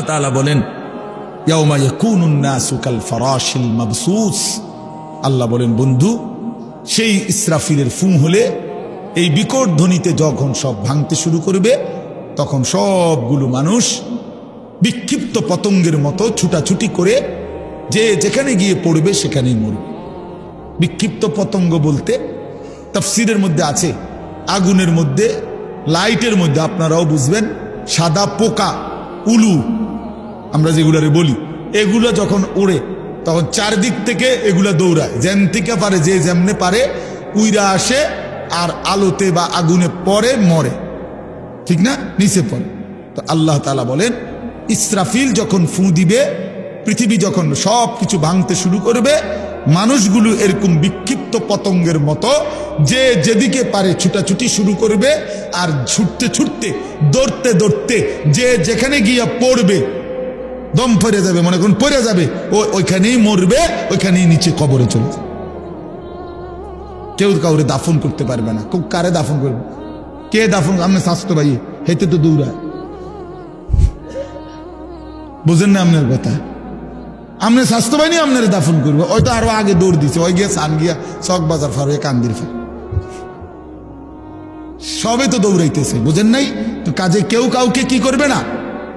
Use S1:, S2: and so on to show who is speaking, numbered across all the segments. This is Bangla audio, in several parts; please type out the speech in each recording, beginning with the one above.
S1: তাআলা বলেন আল্লাহ বলেন, বন্ধু, সেই ইসরাফিলের ফুঁ হলে এই বিকট ধ্বনিতে যখন সব ভাঙতে শুরু করবে, তখন সবগুলো মানুষ বিক্ষিপ্ত পতঙ্গের মতো ছুটাছুটি করে যে যেখানে গিয়ে পড়বে সেখানেই মরবে। বিক্ষিপ্ত পতঙ্গ বলতে তাফসিরের মধ্যে আছে, আগুনের মধ্যে, লাইটের মধ্যে, আপনারাও বুঝবেন, সাদা পোকা, উলু আমরা যেগুলারে বলি, এগুলো যখন উড়ে তখন চারদিক থেকে এগুলা দৌড়ায়। যেন থেকে পারে, যে যেমনে পারে, উইরা আসে আর আলোতে বা আগুনে পরে মরে। ঠিক না? নিচে পড়ে। তো আল্লাহ তালা বলেন, ইসরাফিল যখন ফু দিবে, পৃথিবী যখন সব কিছু ভাঙতে শুরু করবে, মানুষগুলো এরকম বিক্ষিপ্ত পতঙ্গের মতো, যে যেদিকে পারে ছুটাছুটি শুরু করবে আর ছুটতে ছুটতে, দৌড়তে দৌড়তে, যে যেখানে গিয়া পড়বে দম ফেরে যাবে, মনে করুন, পড়ে যাবে। ও ওইখানেই মরবে, ওইখানেই নিচে কবরে চলে কেউ কাউরে দাফন করতে পারবে না। কেউ কারে দাফন করবে? কে দাফন আপনি স্বাস্থ্য ভাই হেতে তো দৌড়ায়। বুঝেন না আপনার কথা? আপনি স্বাস্থ্য বাহিনী আপনার দাফন করবে। ওই তো আরও আগে দৌড় দিছে। ওই গিয়ে সান গিয়া চক বাজার ফার হয়ে কান্দির ফার। সবে তো দৌড়াইতেছে, বুঝেন নাই? তো কাজে কেউ কাউকে কি করবে না?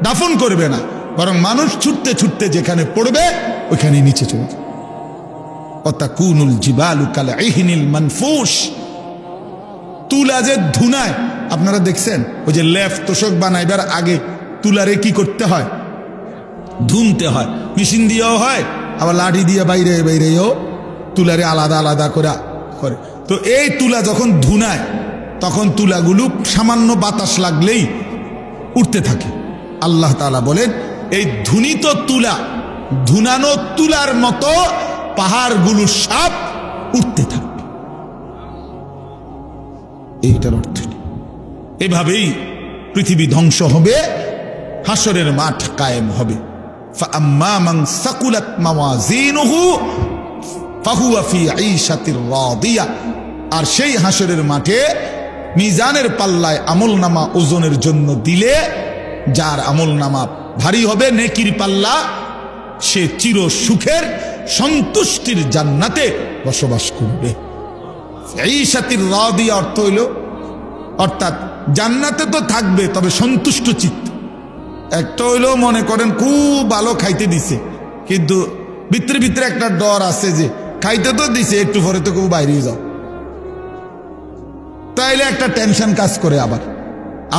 S1: দাফন করবে না। বরং মানুষ ছুটতে ছুটতে যেখানে পড়বে ওইখানে নিচে চলে যাবে। অতাকুনুল জিবালু কাল ইহনিল মানফুস তুলা যে ধুনায়, আপনারা দেখছেন, ওই যে লেফ তোষক বানাইবার আগে তুলারে কি করতে হয়? ধুনতে হয়। মেশিন দিয়েও হয়, আবার লাঠি দিয়ে বাইরে, বাইরেও তুলারে আলাদা আলাদা করে করে। তো এই তুলা যখন ধুনায়, তখন তুলাগুলো সামান্য বাতাস লাগলেই উঠতে থাকে। আল্লাহ তাআলা বলেন এই ধুনিত তুলা, ধুনানো তুলার মতো পাহাড়গুলো সাপ উঠতে থাকবে। এইটার অর্থ এভাবেই পৃথিবী ধ্বংস হবে, হাসরের মাঠ কায়েম হবে। আর সেই হাসরের মাঠে মিজানের পাল্লায় আমল নামা ওজনের জন্য দিলে, যার আমল নামা ভারী হবে নেকির পাল্লা। সে চির সুখের, সন্তুষ্টির জান্নাতে বসবাস করবে। এই সাথীর র দিয়ে অর্থ হইল, অর্থাৎ জান্নাতে তো থাকবে, তবে সন্তুষ্ট চিত্ত। একটা হইলেও মনে করেন খুব ভালো খাইতে দিছে, কিন্তু ভিতরে ভিতরে একটা ডর আছে যে, খাইতে তো দিছে, একটু পরে তো খুব বাইরে যাও। তাইলে একটা টেনশন কাজ করে আবার।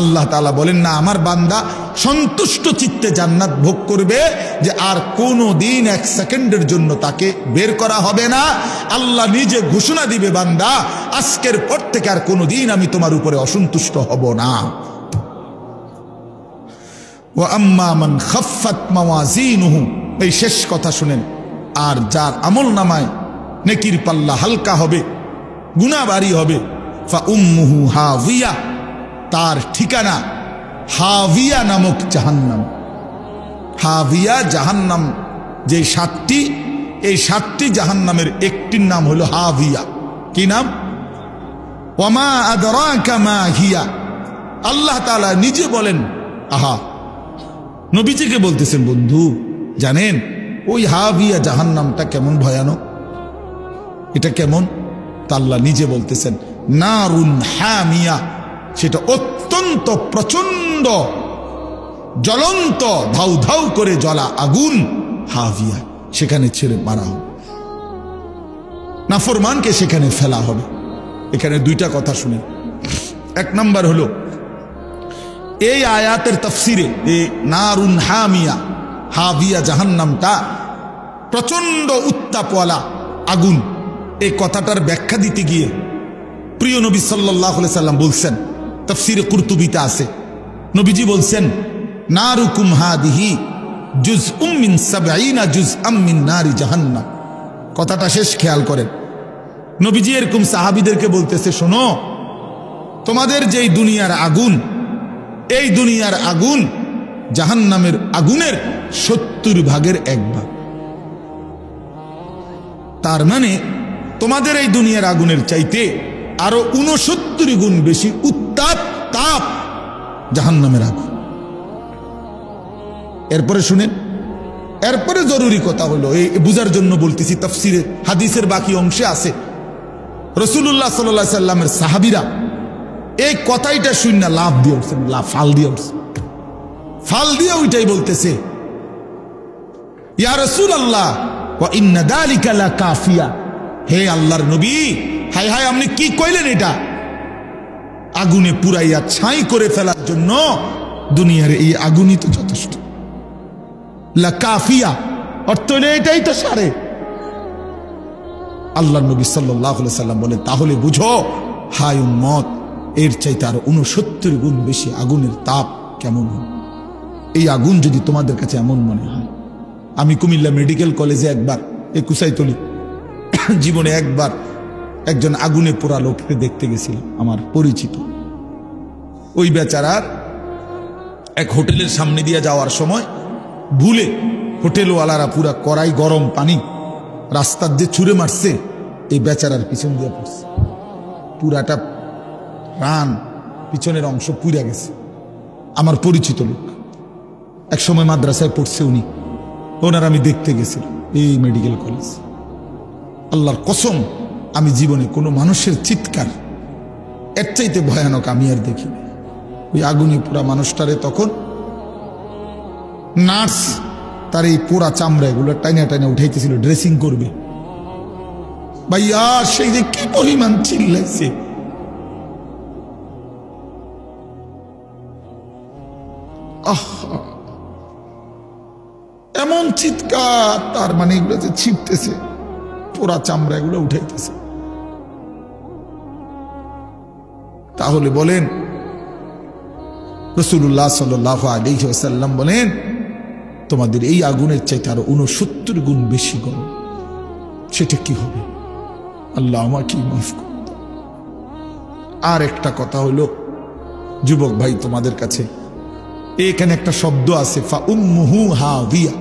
S1: আল্লাহ তালা বলেন, না, আমার বান্দা সন্তুষ্ট চিত্তে জান্নাত ভোগ করবে যে আর কোনো দিন এক সেকেন্ডের জন্য তাকে বের করা হবে না। আল্লাহ নিজে ঘোষণা দিবে, বান্দা, আজকের পর থেকে আর কোনো দিন আমি তোমার উপরে অসন্তুষ্ট হব না। ও আম্মামান খফাত মাওয়াজিনুহু। এই শেষ কথা শুনেন, আর যার আমল নামায় নেকির পাল্লা হালকা হবে গুণা বাড়ি হবে, ফা উম্মুহু হাভিয়া তার ঠিকানা হাভিয়া নামক জাহান্নাম। হাভিয়া জাহান্নাম, যে সাতটি, এই সাতটি জাহান্নামের একটির নাম হলো হাভিয়া। কি নাম? ওমা আদরাকা মা হিয়া। আল্লাহ তাআলা নিজে বলেন, আহা, নবীজিকে বলতেছেন, বন্ধু, জানেন, ওই হাভিয়া জাহান্নামটা কেমন ভয়ানক? এটা কেমন? তা আল্লাহ নিজে বলতেছেন, নারুন হামিয়া। সেটা অত্যন্ত প্রচণ্ড জ্বলন্ত, ধাউ ধাউ করে জ্বলা আগুন হাভিয়া সেখানে ছেড়ে মারা হবে। নাফরমানকে সেখানে ফেলা হবে। এখানে দুইটা কথা শুনে। এক নাম্বার হলো, এই আয়াতের তফসিরে এই নারুন হামিয়া, হাভিয়া জাহান্নামটা প্রচণ্ড উত্তাপওয়ালা আগুন। এই কথাটার ব্যাখ্যা দিতে গিয়ে প্রিয় নবী সাল্লাহ সাল্লাম বলছেন তফসিরে কুর্তুবিতে আছে। নবীজি বলছেন, নারুকুম হাদিহি জুজ উম্মিন সাবাইনা জুজ আম্মিন নারি জাহান্নাম। কথাটা শেষ খেয়াল করেন। নবীজি এরকম সাহাবিদেরকে বলতেছে, শোনো, তোমাদের যেই দুনিয়ার আগুন, এই দুনিয়ার আগুন জাহান্নামের আগুনের সত্তর ভাগের এক ভাগ। তার মানে তোমাদের এই দুনিয়ার আগুনের চাইতে আরও উনসত্তর গুণ বেশি উত্তাপ তাপ জাহান্নামের আগুন। এরপরে শুনেন, এরপরে জরুরি কথা হলো, এই বুঝার জন্য বলতেছি তফসিরে, হাদিসের বাকি অংশে আছে। রসুল্লাহ সাল্লা সাল্লামের সাহাবিরা এই কথাইটা শূন্য লাভ দিয়ে উঠছেন লাভ ফাল দিয়ে ফাল দিয়ে ওইটাই বলতেছে, ইয়া রসুল আল্লাহ কাফিয়া। হে আল্লাহর নবী হাই হাই আপনি কি কইলেন এটা? আগুনে পুরাইয়া ছাই করে ফেলার জন্য দুনিয়ার এই আগুনই তো যথেষ্ট। লা কাফিয়া, অর্থ এটাই তো সারে। আল্লাহ নবী সাল্লাম বলে তাহলে বুঝো হাই উম্মত, এর চাইতে আরও উনসত্তর গুণ বেশি আগুনের তাপ কেমন হয়? এই আগুন যদি তোমাদের কাছে এমন মনে হয়। আমি কুমিল্লা মেডিকেল কলেজে একবার একুশাই তলি জীবনে একবার একজন আগুনে পোড়া লোককে দেখতে গেছিলাম আমার পরিচিত। ওই বেচারার এক হোটেলের সামনে দিয়ে যাওয়ার সময় ভুলে হোটেলওয়ালারা পুরা কড়াই গরম পানি রাস্তার যে ছুঁড়ে মারছে, এই বেচারার পিছন দিয়ে পড়ছে। পুরাটা রান পিছনের অংশ পুড়ে গেছে, আমার পরিচিত লোক। এক সময় মাদ্রাসায় পড়ছে উনি, ওনার আমি দেখতে গেছিলাম, এই মেডিকেল কলেজ। আল্লাহর কসম, আমি জীবনে কোনো মানুষের চিৎকার, এর চাইতে ভয়ানক আমি আর দেখিনি ওই আগুনে পুরা মানুষটারে তখন নার্স তার এই পোড়া চামড়া এগুলো টাইনা টাইনা উঠাইতেছিল, ড্রেসিং করবে। ভাইয়া, সেই যে কি পরিমাণ চিল্লাইছে। এমন চিৎকার, তার মানে এগুলো যে ছিপতেছে পোড়া চামড়া এগুলো উঠাইতেছে। তাহলে বলেন রসুল্লাহ সাল্লাহ আলিহাসাল্লাম বলেন, তোমাদের এই আগুনের চাইতে আরও উনসত্তর গুণ বেশি গরম। সেটা কি হবে? আল্লাহ আমাকে মাফ করুন। আর একটা কথা হলো, যুবক ভাই তোমাদের কাছে, এখানে একটা শব্দ আছে ফা উম্মুহু হাভিয়া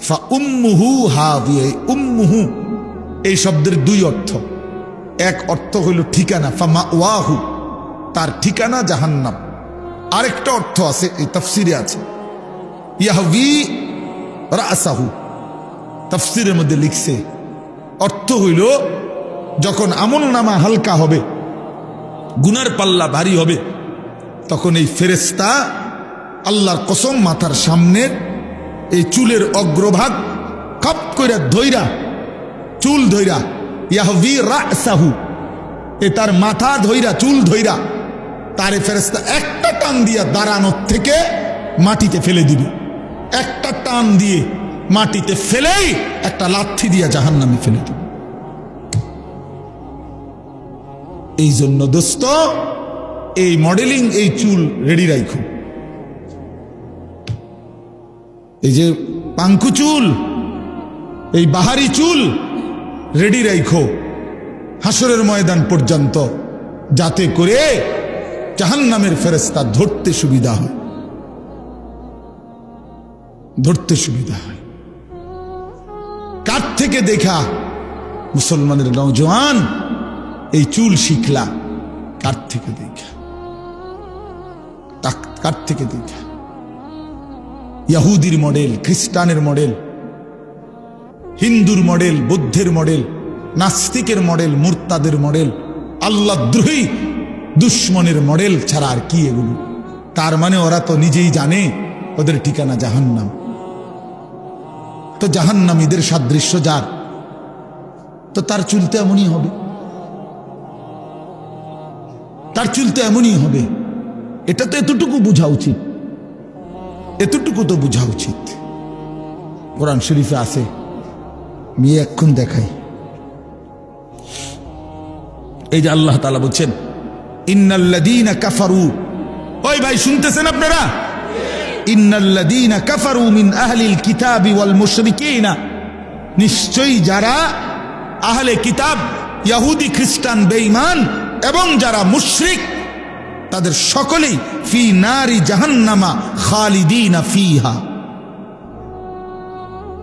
S1: ফা উম্মুহু হাভিয়া এই উম্মুহু এই শব্দের দুই অর্থ। এক অর্থ হইল ঠিকানা ফা মা ওয়াহু তার ঠিকানা জাহান্নাম। আরেকটা অর্থ আছে, এই তফসিরে আছে। ইয়াহবি রাসাহু, তফসিরের মধ্যে লিখছে, অর্থ হইল যখন আমল নামা হালকা হবে, গুনার পাল্লা ভারী হবে, তখন এই ফেরেস্তা আল্লাহর কসম মাথার সামনের এই চুলের অগ্রভাগ কাপ কইরা ধৈরা চুল ধৈরা ইয়াহবি রাসাহু। এ তার মাথা ধৈরা চুল ধৈরা তারে ফেরেস্তা একটা টান দিয়া দাঁড়ানোর থেকে মাটিতে ফেলে দিবে। একটা টান দিয়ে মাটিতে ফেলেই একটা লাথি দিয়া জাহান নামে ফেলে দিবে। এই জন্য দোস্ত, এই মডেলিং এই চুল রেডি রাখো এই যে পাঙ্কু চুল, এই বাহারি চুল রেডি রাখো হাসরের ময়দান পর্যন্ত। যাতে করে জাহান্নামের ফেরেস্তা ধরতে সুবিধা হয়। ধরতে সুবিধা হয়। কার থেকে দেখা মুসলমানের নৌজওয়ান এই চুল শিখলা কার থেকে দেখা। কার থেকে দেখা। ইয়াহুদির মডেল, খ্রিস্টানের মডেল হিন্দুর মডেল, বুদ্ধের মডেল, নাস্তিকের মডেল, মুরতাদের মডেল, আল্লাহ দ্রোহী, দুশ্মনের মডেল ছাড়া আর কি এগুলো? তার মানে ওরা তো নিজেই জানে ওদের ঠিকানা জাহান্নাম। তো জাহান্নামীদের সাদৃশ্য যার? তো তার চুলতে এমনই হবে। তার চুলতে এমনই হবে। এটা তো এতটুকু বোঝা উচিত। এতটুকু তো বোঝা উচিত। কোরআন শরীফে আছে মেয়ে এক্ষণ দেখাই। এই যে আল্লাহ তালা বলছেন ইন্নাল্লাদিনা কাফারু। ওই ভাই, শুনতেছেন আপনারা? ইন্নাল্লাদিনা কাফারু মিন আহলিল কিতাবি ওয়াল মুশরিকিনা। নিশ্চয়ই যারা আহলে কিতাব, ইয়াহুদি, খ্রিস্টান, বেঈমান এবং যারা মুশরিক, তাদের সকলেই ফি নারি জাহান্নামা খালিদিনা ফিহা।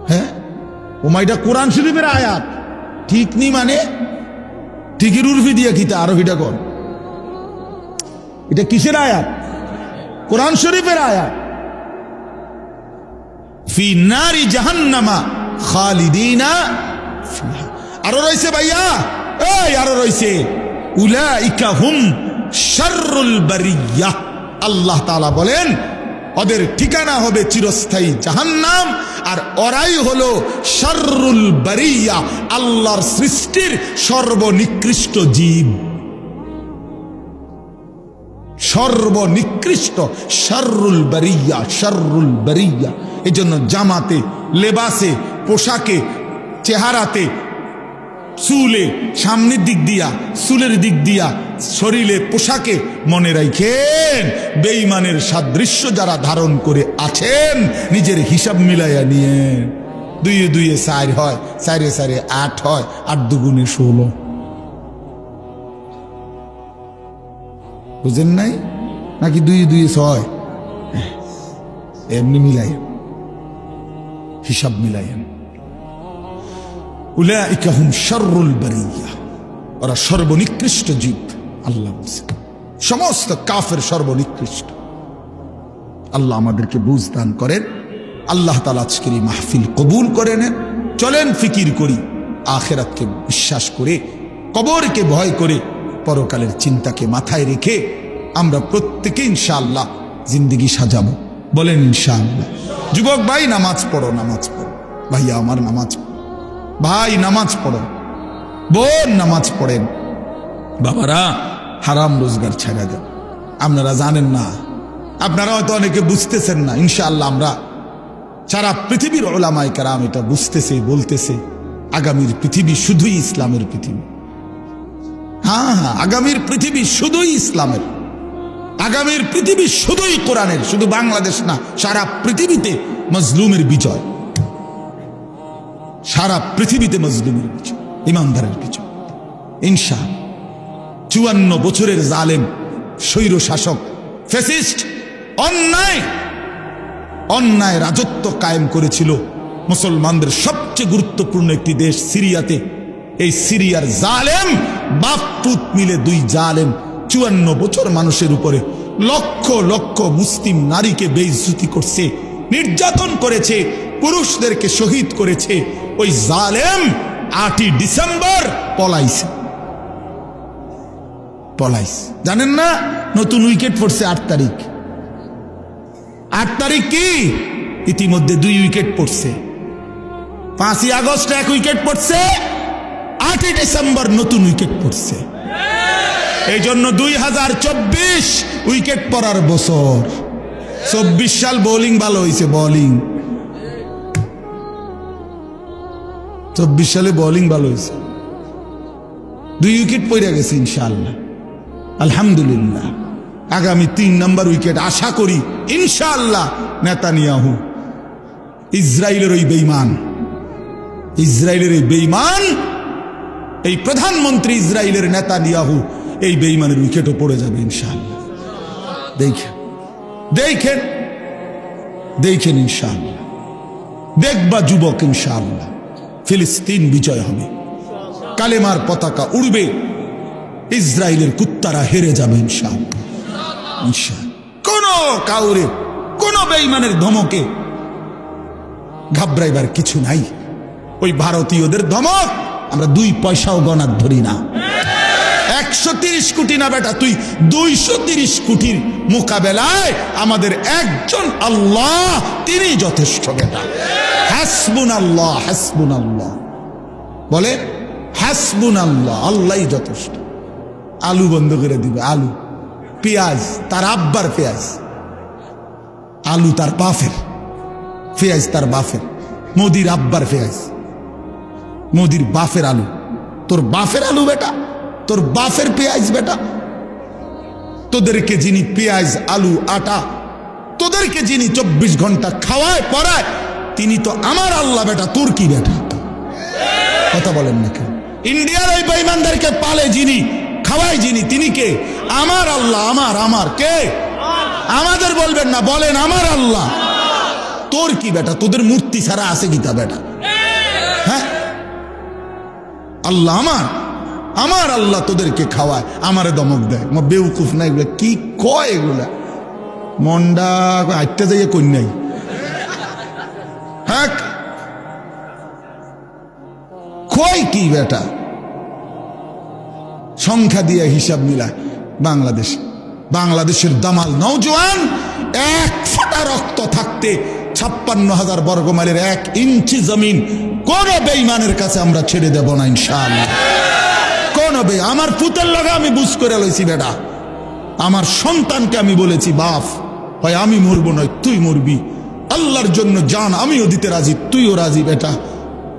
S1: হ্যাঁ? ওমাইটা কোরআন শরীফের আয়াত। ঠিক নি মানে? ঠিকই উর্ফি দিয়ে খিতা আরও হিটা কর। এটা কিসের আয়াত? কোরআন শরীফের আয়াত। আরও ভাইয়া? আরও শাররুল বারিয়া। আল্লাহ তাআলা বলেন ওদের ঠিকানা হবে চিরস্থায়ী জাহান্নাম, আর ওরাই হলো শাররুল বারিয়া, আল্লাহর সৃষ্টির সর্বনিকৃষ্ট জীব। সর্বনিকৃষ্ট শাররুল বারিয়া শাররুল বারিয়া। এই জন্য জামাতে, লেবাসে, পোশাকে, চেহারাতে চুলে, সামনের দিক দিয়া, চুলের দিক দিয়া, শরীরে, পোশাকে মনে রাখেন বেইমানের সাদৃশ্য যারা ধারণ করে আছেন, নিজের হিসাব মিলাইয়া নিয়ে দুইয়ে দুইয়ে চার হয়, চারে চারে আট হয়, আট দুগুণে ষোলো। বুঝেন নাই? নাকি দুই দুই ছয়? এমনি মিলাই হিসাব মিলাইয়েন। উলাইকা হুম শাররুল বারিয়া ওরা সর্বনিকৃষ্ট জীব, আল্লাহ বলছেন সমস্ত কাফের সর্বনিকৃষ্ট। আল্লাহ আমাদেরকে বুঝ দান করেন। আল্লাহ তালা আজকের মাহফিল কবুল করে নেন। চলেন ফিকির করি। আখেরাতকে বিশ্বাস করে, কবরকে ভয় করে, পরকালের চিন্তাকে মাথায় রেখে আমরা প্রত্যেকে ইনশাআল্লাহ জিন্দিগি সাজাবো। বলেন ইনশাআল্লাহ। যুবক ভাই, নামাজ পড়ো নামাজ পড়ো। ভাইয়া, আমার নামাজ ভাই, নামাজ পড়ো। বোন, নামাজ পড়েন। বাবারা, হারাম রোজগার ছেড়ে দেন। আপনারা জানেন না। আপনারা হয়তো অনেকে বুঝতেছেন না, ইনশাআল্লাহ আমরা সারা পৃথিবীর ওলামাই কারাম এটা বুঝতেছে, বলতেছে। আগামীর পৃথিবী শুধুই ইসলামের পৃথিবী। হ্যাঁ হ্যাঁ আগামীর পৃথিবী শুধুই ইসলামের। আগামীর পৃথিবী শুধুই কোরআনের, শুধু বাংলাদেশ না, সারা পৃথিবীতে মজলুমের বিজয়। সারা পৃথিবীতে মজলুমের বিজয় ইমানদারের বিজয় ইনশা চুয়ান্ন বছরের জালেম, স্বৈর শাসক ফেসিস্ট অন্যায় অন্যায় রাজত্ব কায়েম করেছিল মুসলমানদের সবচেয়ে গুরুত্বপূর্ণ একটি দেশ সিরিয়াতে। এই সিরিয়ার জালেম বাপ পুত মিলে দুই জালেম চুয়ান্ন বছর মানুষের উপরে লক্ষ লক্ষ মুসলিম নারীকে বেইজ্জতি করছে, নির্যাতন করেছে, পুরুষদেরকে শহীদ করেছে ওই জালেম আটই ডিসেম্বর পলাইছে। পলাইছে। জানেন না? নতুন উইকেট পড়ছে আট তারিখ। আট তারিখ কি? ইতিমধ্যে দুই উইকেট পড়ছে। পাঁচই আগস্ট এক উইকেট পড়ছে। আটই ডিসেম্বর নতুন উইকেট পড়ছে। এই জন্য দুই হাজার চব্বিশ উইকেট পড়ার বছর। চব্বিশ সাল বোলিং ভালো হয়েছে বোলিং। চব্বিশ সালে বোলিং ভালো হয়েছে। দুই উইকেট পড়ে গেছে ইনশাআল্লাহ। আলহামদুলিল্লাহ। আগামী তিন নম্বর উইকেট আশা করি ইনশাআল্লাহ নেতানিয়াহু ইসরায়েলের ওই বেইমান ইসরায়েলের এই বেইমান এই প্রধানমন্ত্রী ইসরায়েলের নেতা নিয়াহু এই বেইমানের উইকেটও পড়ে যাবে ইনশাআল্লাহ। দেখেন দেখেন দেখেন ইনশাআল্লাহ। দেখবা যুবক ইনশাআল্লাহ। ফিলিস্তিন বিজয় হবে। কালেমার পতাকা উড়বে। ইসরায়েলের কুত্তারা হেরে যাবে কোন কাউরে, কোন বেইমানের ধমকে ঘাবড়াইবার কিছু নাই। ওই ভারতীয়দের ধমক, আমরা দুই পয়সাও গণার ধরি না। একশো তিরিশ কোটি না বেটা, তুই দুইশো তিরিশ কোটির মোকাবেলায় আমাদের একজন আল্লাহ, তিনি যথেষ্ট বেটা। হাসবুন আল্লাহ হাসবুন আল্লাহ বলে হাসবুন আল্লাহ আল্লাহই যথেষ্ট। আলু বন্ধ করে দিবে, আলু। পেঁয়াজ, তার আব্বার পেঁয়াজ। আলু তার বাফের। পেঁয়াজ তার বাফের। মোদির আব্বার পেঁয়াজ। মোদির বাফের আলু। তোর বাফের আলু বেটা। তোর বাফের পেঁয়াজ বেটা। তোদেরকে যিনি পেঁয়াজ, আলু, আটা, তোদেরকে যিনি চব্বিশ ঘণ্টা খাওয়ায়, পড়ায়, তিনি তো আমার আল্লাহ বেটা, তোর কি বেটা? কথা বলেন না কেন ইন্ডিয়ার ওই বেইমানদেরকে পালে যিনি, খাওয়ায় যিনি, তিনি কে? আমার আল্লাহ, আমার আমার, কে? আমাদের বলবেন না, বলেন আমার আল্লাহ। তোর কি বেটা? তোদের মূর্তি ছাড়া আছে গীতা বেটা? হ্যাঁ? আল্লাহ আমার। আমার আল্লাহ তোদেরকে খাওয়ায়, আমারে দমক দেয়। আমার বেউকুফ না এগুলো কি কয় এগুলা? মন্ডা আটটা যাইয়া কন্যাই হ্যাঁ কই কি বেটা? সংখ্যা দিয়ে হিসাব মিলায়, বাংলাদেশ। বাংলাদেশের দামাল নৌজওয়ান এক ফোঁটা রক্ত থাকতে ছাপ্পান্ন হাজার বর্গ মাইলের এক ইঞ্চি জমিন কোন বেইমানের কাছে আমরা ছেড়ে দেব না, ইনশাআল্লাহ। কোন বে আমার পুতের লগে আমি বুঝ করে লইছি বেটা। আমার সন্তানকে আমি বলেছি, বাপ, হয় আমি মরবো নয়, তুই মরবি। আল্লাহর জন্য জান, আমিও দিতে রাজি, তুইও রাজি বেটা।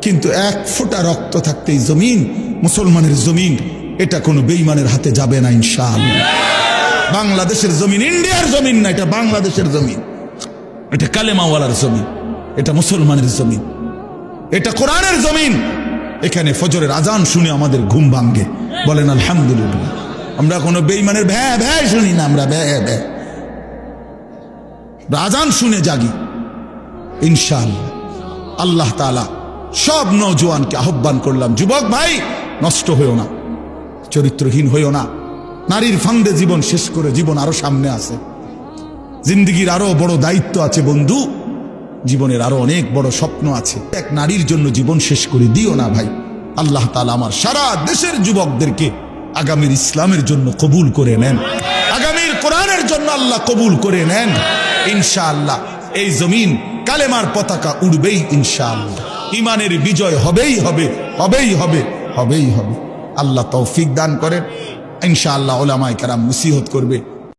S1: কিন্তু এক ফোঁটা রক্ত থাকতে এই জমিন, মুসলমানের জমিন, এটা কোনো বেইমানের হাতে যাবে না, ইনশাআল্লাহ। বাংলাদেশের জমিন, ইন্ডিয়ার জমিন না, এটা বাংলাদেশের জমিন। এটা কালেমাওয়ালার জমিন, এটা মুসলমানের জমিন। এটা কোরআনের জমিন। এখানে ফজরের আজান শুনে আমাদের ঘুম ভাঙ্গে বলেন, আলহামদুলিল্লাহ। আমরা কোনো বেইমানের ভ্যা ভ্যা শুনি না, আমরা ভ্যা ভ্যা। আজান শুনে জাগি। ইনশাআল্লাহ, আল্লাহ তালা সব নৌজওয়ানকে আহ্বান করলাম, যুবক ভাই, নষ্ট হইও না, চরিত্রহীন হইও না, নারীর ফান্দে জীবন শেষ করে জীবন আরও সামনে আছে। জিন্দগির আরও বড় দায়িত্ব আছে বন্ধু, জীবনের আরও অনেক বড় স্বপ্ন আছে। এক নারীর জন্য জীবন শেষ করে দিও না ভাই। আল্লাহ তালা আমার সারা দেশের যুবকদেরকে আগামীর ইসলামের জন্য কবুল করে নেন। আগামীর কোরআনের জন্য আল্লাহ কবুল করে নেন। ইনশাআল্লাহ এই জমিন কালেমার পতাকা উড়বেই ইনশাআল্লাহ। ইমানের বিজয় হবেই হবে হবেই হবে হবেই হবে। আল্লাহ তৌফিক দান করেন। ইনশাআল্লাহ ওলামায় কারাম মুসিহত করবে।